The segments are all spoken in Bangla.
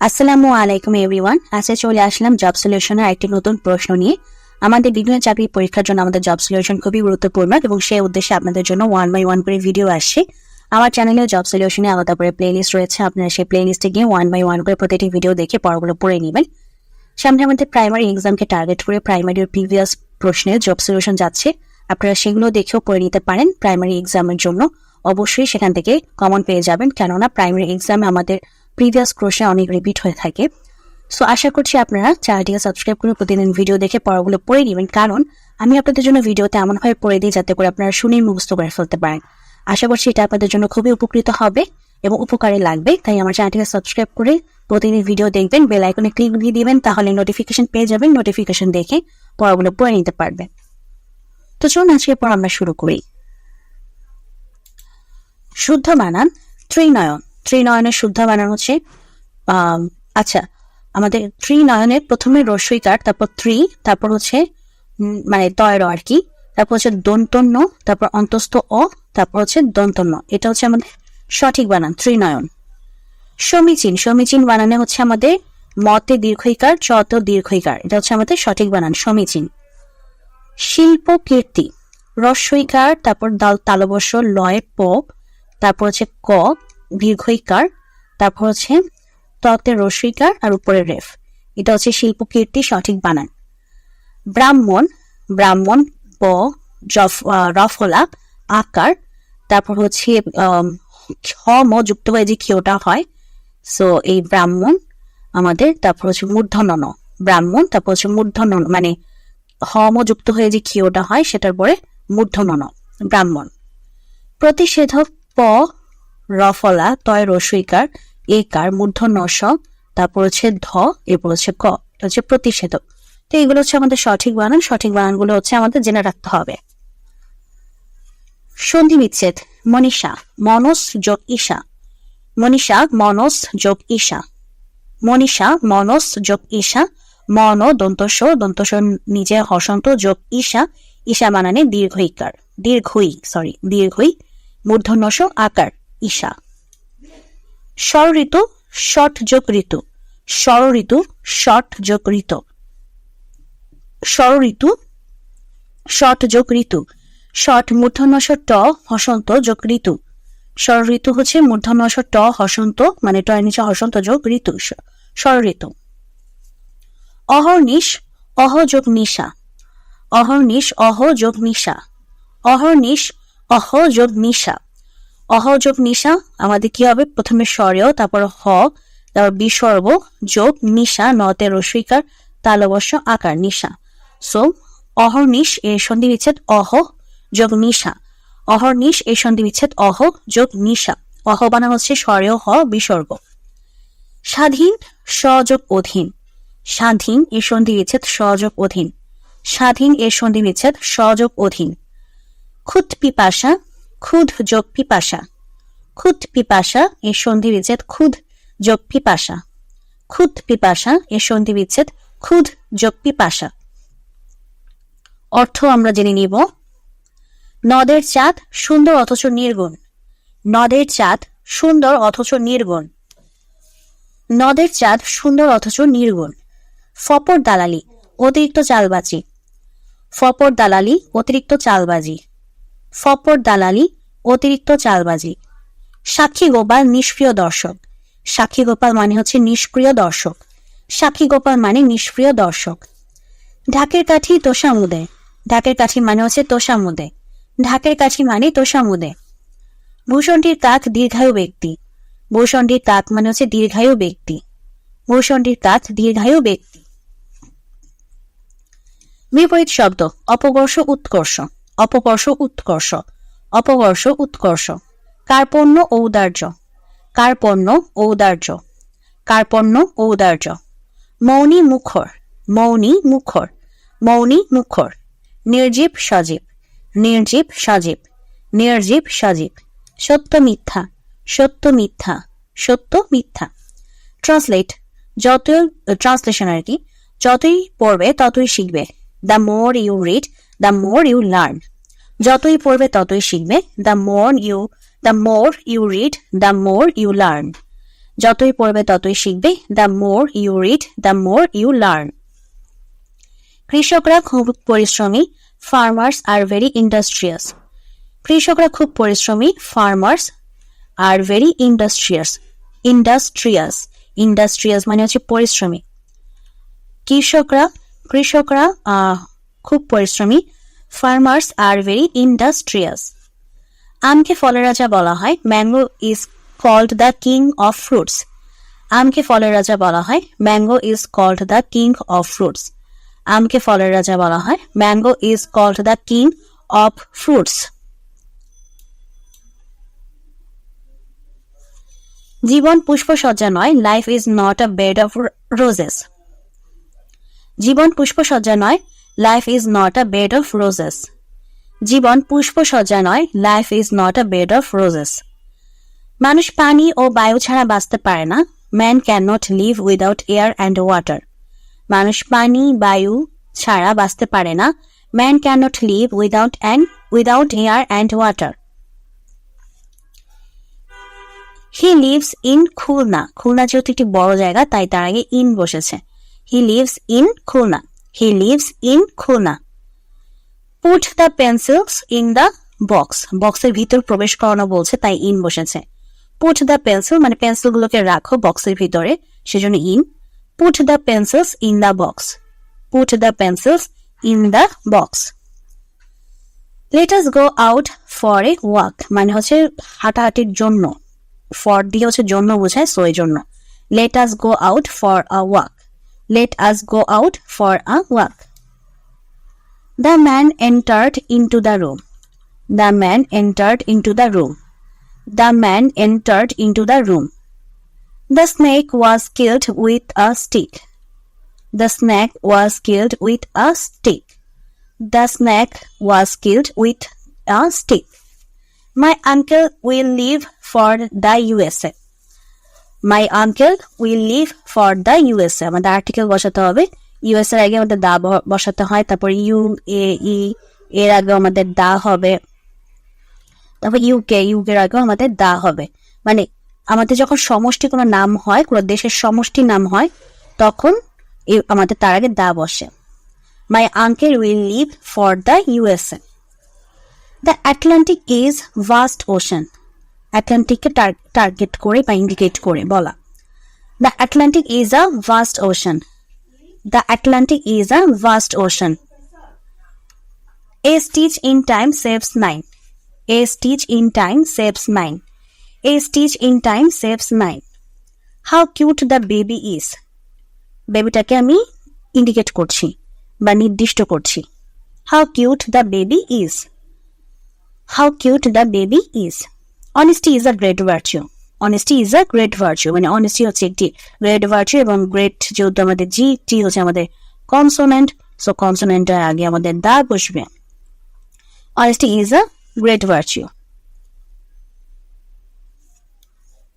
আসসালামু আলাইকুম এভরিওয়ান আজকে চলে আসলাম জব সলিউশনের একটি নতুন প্রশ্ন নিয়ে। আমাদের বিভিন্ন চাকরি পরীক্ষার জন্য আমাদের জব সলিউশন খুবই গুরুত্বপূর্ণ এবং সেই উদ্দেশ্যে আপনাদের জন্য ওয়ান বাই ওয়ান করে ভিডিও আসছে। আমার চ্যানেলে জব সলিউশনে আলাদা করে প্লেলিস্ট রয়েছে। আপনারা সেই প্লেলিস্টে গিয়ে ওয়ান বাই ওয়ান করে প্রতিটি ভিডিও দেখে পড়াগুলো পড়ে নেবেন। সামনে আমাদের প্রাইমারি এক্সামকে টার্গেট করে প্রাইমারির প্রিভিয়াস প্রশ্নের জব সলিউশন যাচ্ছে। আপনারা সেগুলো দেখেও পড়ে নিতে পারেন প্রাইমারি এক্সামের জন্য। অবশ্যই সেখান থেকে কমন পেয়ে যাবেন। কেননা প্রাইমারি এক্সামে আমাদের প্রিভিয়াস কোর্সে অনেক রিপিট হয়ে থাকে। সো আশা করছি আপনারা চ্যানেলটিকে সাবস্ক্রাইব করে প্রতিদিন ভিডিও দেখে পড়াগুলো পড়ে নেবেন। কারণ, আমি আপনাদের জন্য ভিডিওতে এমনভাবে পড়ে দিই যাতে করে আপনারা শুনেই মুখস্থ করে ফেলতে পারেন। আশা করছি এটা আপনাদের জন্য খুবই উপকৃত হবে এবং উপকারে লাগবে। তাই আমার চ্যানেলটিকে সাবস্ক্রাইব করে প্রতিদিন ভিডিও দেখবেন বেল আইকনে ক্লিক দিয়ে দিবেন, তাহলে নোটিফিকেশন পেয়ে যাবেন নোটিফিকেশন দেখে পড়াগুলো পড়ে নিতে পারবেন। তো চলুন আজকে পর আমরা শুরু করি। শুদ্ধ বানান ত্রিনয়ন। ত্রিনয়নের শুদ্ধ বানান হচ্ছে আচ্ছা আমাদের ত্রিনয়নের প্রথমে রস্বইকার তারপর ত্রি, তারপর হচ্ছে মানে তয়র আর কি, তারপর হচ্ছে দন্তন্য, তারপর অন্তস্থ অ, তারপর হচ্ছে দন্তন্য। এটা হচ্ছে আমাদের সঠিক বানান, ত্রিনয়ন। সমীচীন সমীচীন বানানে হচ্ছে আমাদের মতে দীর্ঘইকার, চত দীর্ঘইকার। এটা হচ্ছে আমাদের সঠিক বানান, সমীচীন। শিল্প কীর্তি রস্বইকার তারপর দাল তালবস্য লয় প তারপর হচ্ছে ক দীর্ঘইকার তারপর হচ্ছে ততে রস্বইকার আর উপরে রেফ এটা হচ্ছে শিল্প কীর্তি সঠিক বানান ব্রাহ্মণ ব্রাহ্মণ ব রফলা আকার তারপর হচ্ছে আম, খ ম যুক্ত হয়ে যে ক্ষীয়টা হয় সো এই ব্রাহ্মণ আমাদের তারপর হচ্ছে মূর্ধন্য ন। ব্রাহ্মণ তারপর হচ্ছে মূর্ধন্য ন, মানে হম যুক্ত হয়ে যে ক্ষীয়টা হয় সেটার পরে মূর্ধন্য ন, ব্রাহ্মণ প্রতিষেধক প রফলা, তয় রসইকার একার মূর্ধন্য স, তারপর হচ্ছে ধ, এরপর হচ্ছে ক, এটা হচ্ছে প্রতিষেধক। তো এগুলো হচ্ছে আমাদের সঠিক বানান, সঠিক বানানগুলো হচ্ছে আমাদের জেনে রাখতে হবে। সন্ধি বিচ্ছেদ, মনীষা, মনস, যোগ, ঈশা। মনীষা, মনস, যোগ, ঈশা। মনীষা, মনস, যোগ, ঈশা। মন, দন্তস দন্তস, নিজে, হসন্ত, যোগ, ঈশা। ঈশা বানানে দীর্ঘইকার দীর্ঘই সরি দীর্ঘই। মূর্ধন্যস আকার। ঈশা। স্বর ঋতু ষট যোগ ঋতু। স্বর ঋতু ষট যোগ ঋতু। স্বর ঋতু ষট যোগ ঋতু। ষট মূর্ধন্যস ট হসন্ত যোগ ঋতু। স্বর ঋতু হচ্ছে মূর্ধন্যস ট হসন্ত মানে টয়ের নিচে হসন্ত যোগ ঋতু। স্বর ঋতু অহর্নিশ, অহ যোগ নিশা। অহর্নিশ, অহ যোগ নিশা। অহর্নিশ, অহ যোগ নিশা। অহ যোগ নিশা, আমাদের কি হবে? প্রথমে স্বরেও, তারপর হ, তারপর বিসর্গ যোগ নিশা, নতে রস্বইকার তালবস্য আকার নিশা। সো অহর্নিশ এর সন্ধি বিচ্ছেদ অহ, যোগ নিশা। অহর্নিশ এর সন্ধি বিচ্ছেদ অহ, যোগ নিশা। অহ বানানো হচ্ছে স্বরেও, হ বিসর্গ স্বাধীন সযোগ অধীন। স্বাধীন এর সন্ধি বিচ্ছেদ সযোগ অধীন। স্বাধীন এর সন্ধি বিচ্ছেদ সযোগ অধীন। খুদ পিপাসা খুদ যোগ পিপাসা। খুদ পিপাসা এর সন্ধি বিচ্ছেদ খুদ যোগ পিপাসা। খুদ পিপাসা এর সন্ধি বিচ্ছেদ খুদ যোগ পিপাসা। অর্থ আমরা জেনে নিব। নদের চাঁদ সুন্দর অথচ নির্গুণ। নদের চাঁদ সুন্দর অথচ নির্গুণ। নদের চাঁদ সুন্দর অথচ নির্গুণ। ফপর দালালি, অতিরিক্ত চালবাজি। ফপর দালালি, অতিরিক্ত চালবাজি। ফপর দালালি, অতিরিক্ত চালবাজি। সাক্ষী গোপাল নিষ্ক্রিয় দর্শক। সাক্ষী গোপাল মানে হচ্ছে নিষ্ক্রিয় দর্শক। সাক্ষী গোপাল মানে নিষ্ক্রিয় দর্শক। ঢাকের কাঠি তোষামুদে। ঢাকের কাঠি মানে হচ্ছে তোষামুদে। ঢাকের কাঠি মানে তোষামুদে। ভূষণটির কাক দীর্ঘায়ু ব্যক্তি। ভূষণটির কাক মানে হচ্ছে দীর্ঘায়ু ব্যক্তি। ভূষণটির কাক দীর্ঘায়ু ব্যক্তি। বিপরীত শব্দ, অপকর্ষ, উৎকর্ষ। অপকর্ষ উৎকর্ষ। অপকর্ষ উৎকর্ষ। কার্পণ্য ঔদার্য কার্পণ্য ঔদার্য কার্পণ্য ঔদার্য মৌনী মুখর। মৌনী মুখর। মৌনী মুখর। নির্জীব সজীব। নির্জীব সজীব। নির্জীব সজীব। সত্য মিথ্যা। সত্য মিথ্যা। সত্য মিথ্যা। ট্রান্সলেট যতই ট্রান্সলেশন আর কি। যতই পড়বে, ততই শিখবে। The more you read the more you learn যতই পড়বে ততই শিখবে। The more you the more you read the more you learn যতই পড়বে ততই শিখবে। The more you read the more you learn কৃষকরা খুব পরিশ্রমী। ফার্মার্স আর ভেরি ইন্ডাস্ট্রিয়াস কৃষকরা খুব পরিশ্রমী। Farmers are very industrious industrious industrious মানে হচ্ছে পরিশ্রমী। কৃষকরা কৃষকরা খুব পরিশ্রমী। ফার্মার্স আর ভেরি ইন্ডাস্ট্রিয়াস আমকে ফলের রাজা বলা হয়। Mango is called the king of fruits আমকে ফলের রাজা বলা হয়। Mango is called the king of fruits আমকে ফলের রাজা বলা হয়। Mango is called the king of fruits জীবন পুষ্পসজ্জা নয়। Life is not a bed of roses জীবন পুষ্পসজ্জা নয়। Life is not a bed of roses জীবন পুষ্পসজ্জা নয় life is not a bed of roses মানুষ পানি ও বায়ু ছাড়া বাঁচতে পারে না man can not live without air and water মানুষ পানি, বায়ু ছাড়া বাঁচতে পারে না man can not live without and without air and water he lives in Khulna Khulna যেহেতু একটি বড় জায়গা, তাই তার আগে ইন বসেছে। He lives in Khulna he lives in Khulna put the pencils in the box বক্সের ভিতর প্রবেশ করানো বলছে, তাই ইন বসেছে। পুট দ্য পেন্সিল মানে পেন্সিলগুলোকে রাখো বক্সের ভিতরে, সেজন্য in put the pencils in the box put the pencils in the box let us go out for a walk মানে হচ্ছে হাঁটাহাঁটির জন্য। ফর দিয়ে হচ্ছে জন্য বোঝায় সো জন্য let us go out for a walk Let us go out for a walk. The man entered into the room. The man entered into the room. The man entered into the room. The snake was killed with a stick. The snake was killed with a stick. The snake was killed with a stick. My uncle will leave for the USA. My uncle will leave for the USA. আমাদের আর্টিকেল বসাতে হবে। ইউএস এর আগে আমাদের দা বসাতে হয়। তারপর ইউ এ ই এর আগে আমাদের দা হবে। তারপর ইউকে ইউকে এর আগেও আমাদের দা হবে। মানে আমাদের যখন সমষ্টি কোনো নাম হয়, কোনো দেশের সমষ্টি নাম হয়, তখন আমাদের তার আগে দা বসে। My uncle will leave for the USA the Atlantic is vast ocean অ্যাটলান্টিককে target করে বা ইন্ডিকেট করে, বলা। The Atlantic is a vast ocean the Atlantic is a vast ocean a stitch in time saves nine a stitch in time saves nine a stitch in time saves nine how cute the baby is বেবিটাকে আমি ইন্ডিকেট করছি বা নির্দিষ্ট করছি। How cute the baby is how cute the baby is honesty is a great virtue honesty is a great virtue মানে অনেস্টি হচ্ছে একটি গ্রেট ভার্চু এবং গ্রেট যেহেতু আমাদের জি টি হচ্ছে আমাদের কনসোনেন্ট সো কনসোনেন্টের আগে আমাদের দা বসবে। Honesty is a great virtue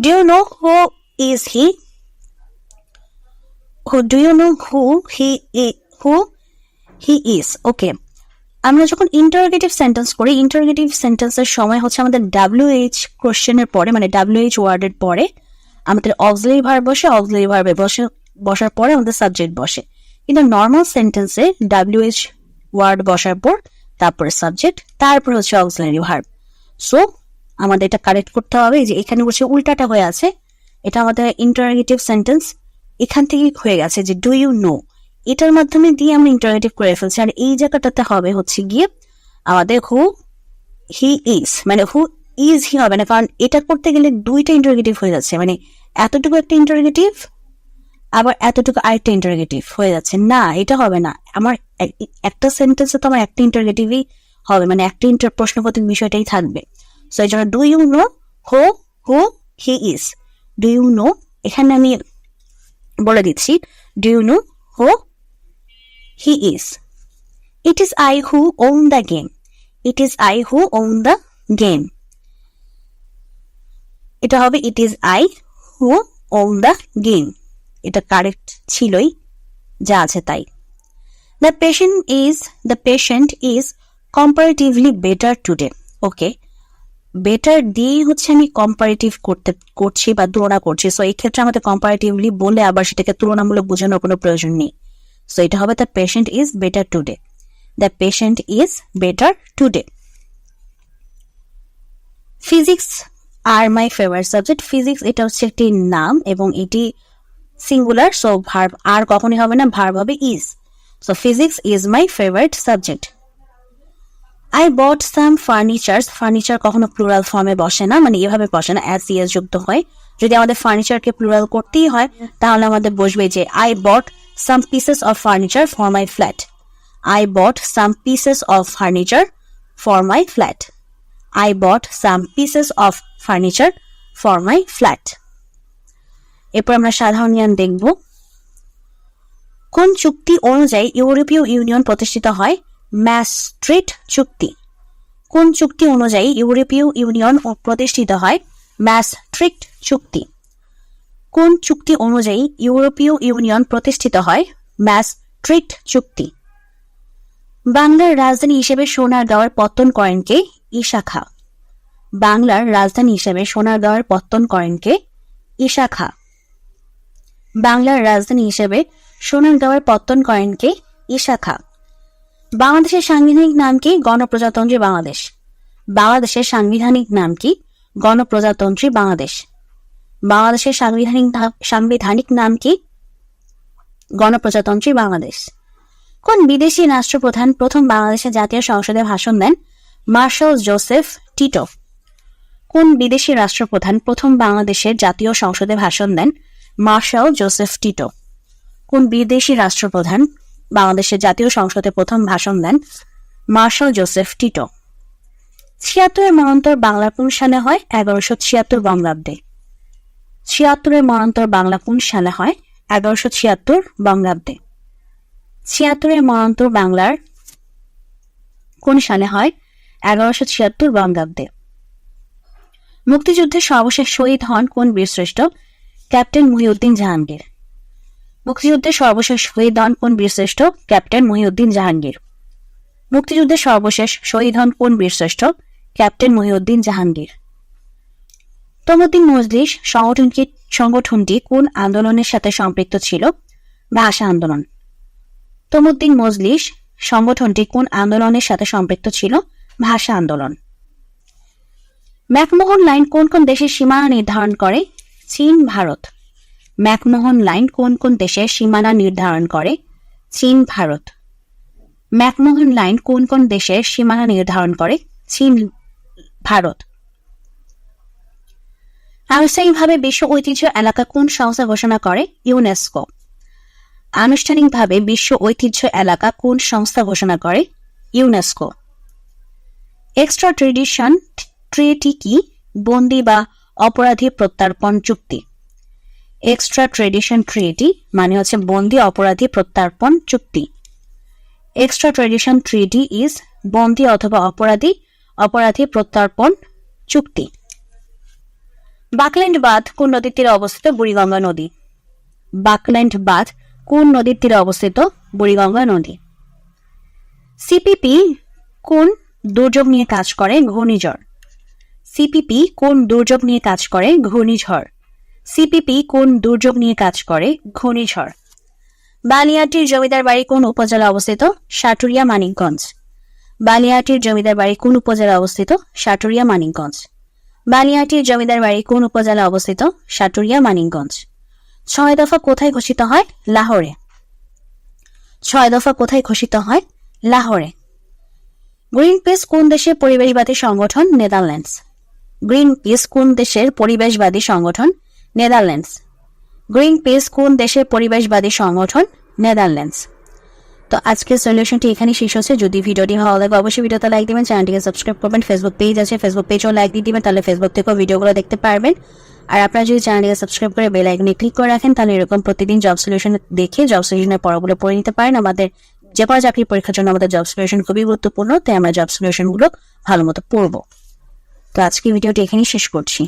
do you know who is he do you know who he i- who he is? Okay. আমরা যখন ইন্টারোগেটিভ সেন্টেন্স করি ইন্টারোগেটিভ সেন্টেন্সের সময় হচ্ছে আমাদের ডাব্লিউ এইচ কোশ্চেনের পরে মানে ডাব্লিউ এইচ ওয়ার্ডের পরে, আমাদের অক্সিলারি ভার বসে অক্সিলারি ভার্বে বসে, বসার পরে আমাদের সাবজেক্ট বসে। কিন্তু নর্মাল সেন্টেন্সে ডাব্লিউ এইচ ওয়ার্ড বসার পর, তারপরে সাবজেক্ট তারপর হচ্ছে অক্সিলারি ভার্ব সো আমাদের এটা কারেক্ট করতে হবে যে এখানে বসে উল্টাটা হয়ে আছে। এটা আমাদের ইন্টারোগেটিভ সেন্টেন্স এখান থেকে হয়ে গেছে যে ডু ইউ নো এটার মাধ্যমে দিয়ে আমরা ইন্টারোগেটিভ করে ফেলছি। আর এই জায়গাটাতে হবে হচ্ছে গিয়ে আমাদের হু হি ইজ মানে হু ইজ হি হবে না, কারণ এটা করতে গেলে দুইটা ইন্টারগেটিভ হয়ে যাচ্ছে। মানে এতটুকু একটা ইন্টারগেটিভ আবার এতটুকু আরেকটা ইন্টারগেটিভ হয়ে যাচ্ছে। না, এটা হবে না। আমার এক- একটা সেন্টেন্সে তো আমার একটা ইন্টারগেটিভই হবে। মানে একটা ইন্টার প্রশ্নবোধক বিষয়টাই থাকবে। সো এই জন্য do you know who who he is do you know এখানে আমি বলে দিচ্ছি। Do you know who he is it is I who won the game it is I who won the game এটা হবে it is I who won the game এটা কারেক্ট ছিলই, যা আছে তাই। The patient is the patient is comparatively better today okay better দিয়েই হচ্ছে আমি কম্পারেটিভ করতে, করছি বা তুলনা করছি। সো এই ক্ষেত্রে আমাদের কম্পারেটিভলি বলে আবার সেটাকে তুলনামূলক বোঝানোর কোনো প্রয়োজন নেই। সো এটা হবে the patient is better today the patient is better today physics are my favourite subject physics এটা হচ্ছে একটি নাম এবং এটি সিঙ্গুলার সো ভার্ব আর কখনই হবে না ভার্ব হবে is so physics is my favourite subject I bought some furnitures furniture কখনো প্লুরাল ফর্মে বসে না মানে এভাবে বসে না অ্যাজ ইয়েস যুক্ত হয়। যদি আমাদের ফার্নিচারকে প্লুরাল করতেই হয়, তাহলে আমাদের বসবে যে I bought some pieces of furniture for my flat I bought some pieces of furniture for my flat I bought some pieces of furniture for my flat এরপর আমরা সাধারণ জ্ঞান দেখব। কোন চুক্তি অনুযায়ী ইউরোপীয় ইউনিয়ন প্রতিষ্ঠিত হয়? ম্যাস্ট্রিট চুক্তি। কোন চুক্তি অনুযায়ী ইউরোপীয় ইউনিয়ন প্রতিষ্ঠিত হয়? ম্যাস্ট্রিক্ট চুক্তি। কোন চুক্তি অনুযায়ী ইউরোপীয় ইউনিয়ন প্রতিষ্ঠিত হয়? ম্যাস, ট্রিক্ট চুক্তি। বাংলার রাজধানী হিসেবে সোনারগাঁওয়ের পত্তন করেন কে? ঈশা খা বাংলার রাজধানী হিসেবে সোনারগাঁওয়ের পত্তন করেন কে? ঈশা খা বাংলার রাজধানী হিসেবে সোনারগাঁওয়ের পত্তন করেন কে? ঈশা খা বাংলাদেশের সাংবিধানিক নাম কি? গণপ্রজাতন্ত্রী বাংলাদেশ। বাংলাদেশের সাংবিধানিক নাম কি? গণপ্রজাতন্ত্রী বাংলাদেশ। বাংলাদেশের সাংবিধানিক সাংবিধানিক নাম কি? গণপ্রজাতন্ত্রী বাংলাদেশ। কোন বিদেশি রাষ্ট্রপ্রধান প্রথম বাংলাদেশের জাতীয় সংসদে ভাষণ দেন? Marshal Joseph Tito. কোন বিদেশি রাষ্ট্রপ্রধান প্রথম বাংলাদেশের জাতীয় সংসদে ভাষণ দেন? Marshal Joseph Tito. কোন বিদেশি রাষ্ট্রপ্রধান বাংলাদেশের জাতীয় সংসদে প্রথম ভাষণ দেন? Marshal Joseph Tito. ছিয়াত্তরের মরন্তর বাংলা কোন হয়? এগারোশো ছিয়াত্তর বঙ্গাব্দে। ছিয়াত্তরের মরন্তর বাংলা কোন সালে হয়? এগারোশো ছিয়াত্তর বঙ্গাব্দে ছিয়াত্তরের মরন্তর বাংলার কোন সালে হয়? এগারোশো ছিয়াত্তর বঙ্গাব্দে মুক্তিযুদ্ধের সর্বশেষ শহীদ হন কোন বীরশ্রেষ্ঠ? ক্যাপ্টেন মহিউদ্দিন জাহাঙ্গীর। মুক্তিযুদ্ধের সর্বশেষ শহীদ হন কোন বীরশ্রেষ্ঠ? ক্যাপ্টেন মহিউদ্দিন জাহাঙ্গীর। মুক্তিযুদ্ধের সর্বশেষ শহীদ হন কোন বীরশ্রেষ্ঠ? ক্যাপ্টেন মহিউদ্দিন জাহাঙ্গীর। তমুদ্দিন মজলিস সংগঠনটি সংগঠনটি কোন আন্দোলনের সাথে সম্পৃক্ত ছিল? ভাষা আন্দোলন। তমুদ্দিন মজলিস সংগঠনটি কোন আন্দোলনের সাথে সম্পৃক্ত ছিল? ভাষা আন্দোলন। ম্যাকমোহন লাইন কোন কোন দেশের সীমানা নির্ধারণ করে? চীন, ভারত। ম্যাকমোহন লাইন কোন কোন দেশের সীমানা নির্ধারণ করে? চীন, ভারত। ম্যাকমোহন লাইন কোন কোন দেশের সীমানা নির্ধারণ করে? চীন, ভারত। আনুষ্ঠানিকভাবে বিশ্ব ঐতিহ্য এলাকা কোন সংস্থা ঘোষণা করে? ইউনেস্কো। আনুষ্ঠানিকভাবে বিশ্ব ঐতিহ্য এলাকা কোন সংস্থা ঘোষণা করে? ইউনেস্কো। এক্সট্রা ট্রেডিশন ট্রেটি কি? বন্দি বা অপরাধী প্রত্যার্পণ চুক্তি। এক্সট্রা ট্রেডিশন ট্রিটি মানে হচ্ছে বন্দি অপরাধী প্রত্যার্পণ চুক্তি। এক্সট্রা ট্রেডিশন ট্রিটি ইজ বন্দি অথবা অপরাধী অপরাধী প্রত্যার্পণ চুক্তি। বাকল্যান্ড বাঁধ কোন নদীর তীরে অবস্থিত? বুড়িগঙ্গা নদী। বাকল্যান্ড বাঁধ কোন নদীর তীরে অবস্থিত? বুড়িগঙ্গা নদী। সিপিপি কোন দুর্যোগ নিয়ে কাজ করে? ঘূর্ণিঝড়। সিপিপি কোন দুর্যোগ নিয়ে কাজ করে? ঘূর্ণিঝড়। সিপিপি কোন দুর্যোগ নিয়ে কাজ করে? ঘূর্ণিঝড়। বালিয়াটির জমিদার বাড়ি কোন উপজেলা অবস্থিত? সাটুরিয়া, মানিকগঞ্জ। বালিয়াটির জমিদার বাড়ি কোন উপজেলা অবস্থিত? সাটুরিয়া, মানিকগঞ্জ। বালিয়াটির জমিদার বাড়ি কোন উপজেলা অবস্থিত? সাটুরিয়া, মানিকগঞ্জ। ছয় দফা কোথায় ঘোষিত হয়? লাহোরে। ছয় দফা কোথায় ঘোষিত হয়? লাহোরে। গ্রিন পিস কোন দেশের পরিবেশবাদী সংগঠন? নেদারল্যান্ডস। গ্রিন পিস কোন দেশের পরিবেশবাদী সংগঠন? নেদারল্যান্ডস। গ্রিন পিস কোন দেশের পরিবেশবাদী সংগঠন? নেদারল্যান্ডস। তো আজকের সলিউশনটি এখানে শেষ হচ্ছে। যদি ভিডিওটি ভালো লাগে, অবশ্যই ভিডিওতে লাইক দিবেন চ্যানেলটিকে সাবস্ক্রাইব করবেন। ফেসবুক পেজ আছে ফেসবুক পেজও লাইক দিয়ে দিবেন, তাহলে ফেসবুক থেকেও ভিডিওগুলো দেখতে পারবেন। আর আপনারা যদি চ্যানেলটিকে সাবস্ক্রাইব করে বেল আইকনে ক্লিক করে রাখেন, তাহলে এরকম প্রতিদিন জব সলিউশন দেখে জব সলিউশনের পড়াগুলো পড়ে নিতে পারেন। আমাদের যে কোনো চাকরির পরীক্ষার জন্য আমাদের জব সলিউশন খুবই গুরুত্বপূর্ণ, তাই আমরা জব সলিউশনগুলো ভালো মতো পড়ব। তো আজকে ভিডিওটি এখানেই শেষ করছি।